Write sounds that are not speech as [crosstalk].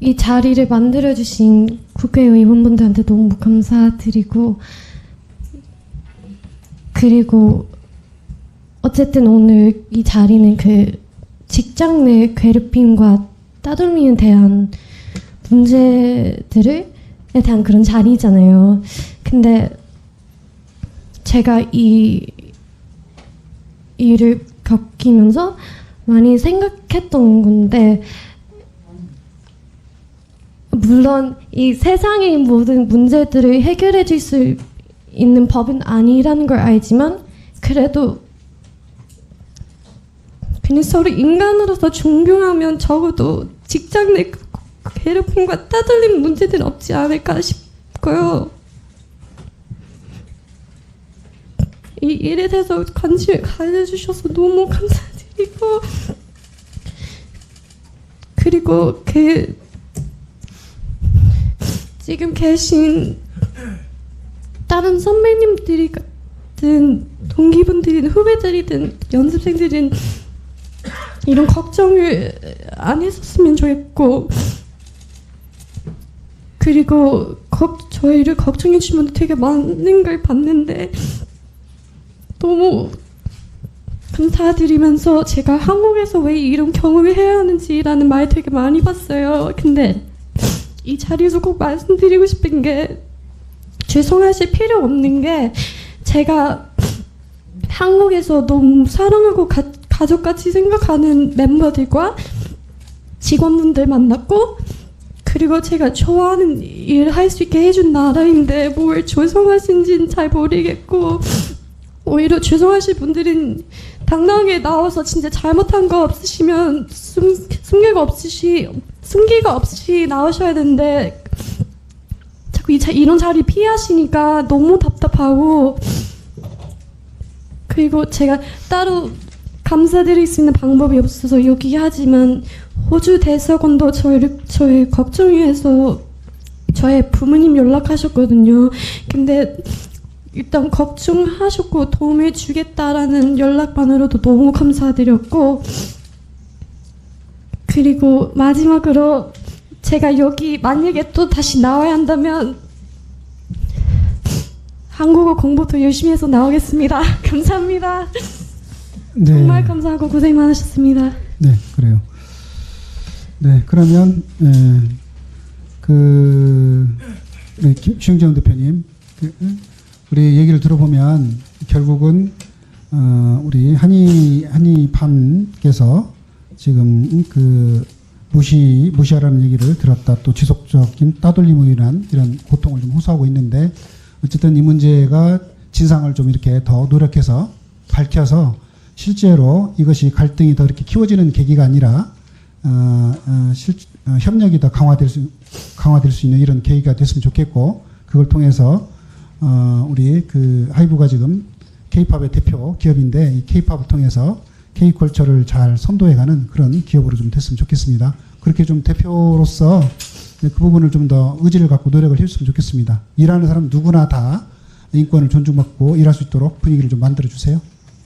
이 자리를 만들어주신 국회의원분들한테 너무 감사드리고 그리고 어쨌든 오늘 이 자리는 그 직장 내 괴롭힘과 따돌림에 대한 문제들에 대한 그런 자리잖아요. 근데 제가 이 일을 겪으면서 많이 생각했던 건데 물론 이 세상의 모든 문제들을 해결해 줄 수 있는 법은 아니라는 걸 알지만 그래도 그냥 서로 인간으로서 존경하면 적어도 직장 내 괴롭힘과 따돌림 문제는 없지 않을까 싶고요. 이 일에 대해서 관심을 가져주셔서 너무 감사드리고 그리고 그 지금 계신 다른 선배님들이 같은 동기분들이든 후배들이든 연습생들은 이런 걱정을 안 했었으면 좋겠고 그리고 걱, 저희를 걱정해 주시면 되게 많은 걸 봤는데 너무 감사드리면서 제가 한국에서 왜 이런 경험을 해야 하는지라는 말 되게 많이 봤어요. 근데 이 자리에서 꼭 말씀드리고 싶은 게 죄송하실 필요 없는 게 제가 한국에서 너무 사랑하고 가, 가족같이 생각하는 멤버들과 직원분들 만났고 그리고 제가 좋아하는 일 할 수 있게 해준 나라인데 뭘 죄송하신지는 잘 모르겠고 오히려 죄송하실 분들은 당당하게 나와서 진짜 잘못한 거 없으시면 숨, 숨기가 없으시 숨기가 없이 나오셔야 되는데 자꾸 이, 자- 이런 자리 피하시니까 너무 답답하고 그리고 제가 따로 감사드릴 수 있는 방법이 없어서 여기 하지만 호주 대사관도 저희를 저희 걱정해서 저의 부모님 연락하셨거든요. 근데 일단 걱정하셨고 도움을 주겠다라는 연락만으로도 너무 감사드렸고 그리고 마지막으로 제가 여기 만약에 또 다시 나와야 한다면 한국어 공부도 열심히 해서 나오겠습니다. [laughs] 감사합니다. 네. 정말 감사하고 고생 많으셨습니다. 네, 그래요. 네, 그러면 에, 그 우리 김- 주영정 대표님, 그, 응? 우리 얘기를 들어보면 결국은 어, 우리 한이 한이팜께서 지금 그 무시 무시하라는 얘기를 들었다. 또 지속적인 따돌림으로 인한 이런 고통을 좀 호소하고 있는데 어쨌든 이 문제가 진상을 좀 이렇게 더 노력해서 밝혀서 실제로 이것이 갈등이 더 이렇게 키워지는 계기가 아니라 어, 어, 실, 어, 협력이 더 강화될 수 강화될 수 있는 이런 계기가 됐으면 좋겠고 그걸 통해서 어, 우리 그 하이브가 지금 K-팝의 대표 기업인데 이 K-팝을 통해서 K-컬처를 잘 선도해가는 그런 기업으로 좀 됐으면 좋겠습니다. 그렇게 좀 대표로서 그 부분을 좀 더 의지를 갖고 노력을 했으면 좋겠습니다. 일하는 사람 누구나 다 인권을 존중받고 일할 수 있도록 분위기를 좀 만들어 주세요.